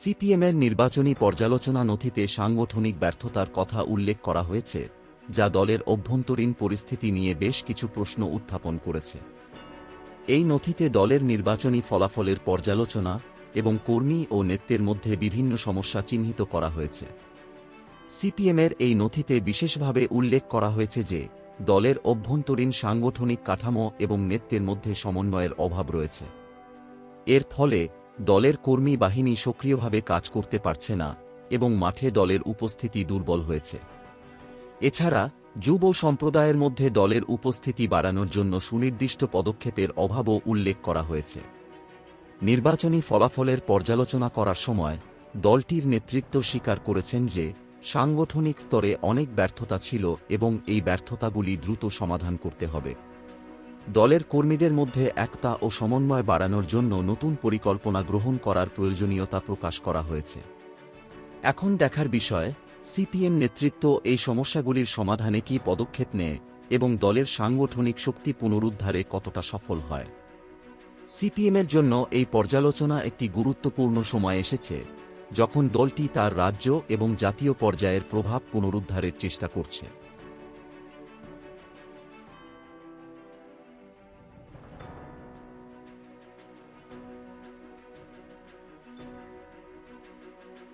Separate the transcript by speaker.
Speaker 1: সিপিএমের নির্বাচনী পর্যালোচনা নথিতে সাংগঠনিক ব্যর্থতার কথা উল্লেখ করা হয়েছে, যা দলের অভ্যন্তরীণ পরিস্থিতি নিয়ে বেশ কিছু প্রশ্ন উত্থাপন করেছে। এই নথিতে দলের নির্বাচনী ফলাফলের পর্যালোচনা এবং কর্মী ও নেতৃত্বের মধ্যে বিভিন্ন সমস্যা চিহ্নিত করা হয়েছে। সিপিএমের এই নথিতে বিশেষভাবে উল্লেখ করা হয়েছে যে, দলের অভ্যন্তরীণ সাংগঠনিক কাঠামো এবং নেতৃত্বের মধ্যে সমন্বয়ের অভাব রয়েছে। এর ফলে দলের কর্মী বাহিনী সক্রিয়ভাবে কাজ করতে পারছে না এবং মাঠে দলের উপস্থিতি দুর্বল হয়েছে। এছাড়া, যুব সম্প্রদায়ের মধ্যে দলের উপস্থিতি বাড়ানোর জন্য সুনির্দিষ্ট পদক্ষেপের অভাবও উল্লেখ করা হয়েছে। নির্বাচনী ফলাফলের পর্যালোচনা করার সময় দলটির নেতৃত্ব স্বীকার করেছেন যে, সাংগঠনিক স্তরে অনেক ব্যর্থতা ছিল এবং এই ব্যর্থতাগুলি দ্রুত সমাধান করতে হবে। দলের কর্মীদের মধ্যে একতা ও সমন্বয় বাড়ানোর জন্য নতুন পরিকল্পনা গ্রহণ করার প্রয়োজনীয়তা প্রকাশ করা হয়েছে। এখন দেখার বিষয়, সিপিএম নেতৃত্ব এই সমস্যাগুলির সমাধানে কি পদক্ষেপ নেয় এবং দলের সাংগঠনিক শক্তি পুনরুদ্ধারে কতটা সফল হয়? সিপিএমের জন্য এই পর্যালোচনা একটি গুরুত্বপূর্ণ সময় এসেছে, যখন দলটি তার রাজ্য এবং জাতীয় পর্যায়ের প্রভাব পুনরুদ্ধারের চেষ্টা করছে।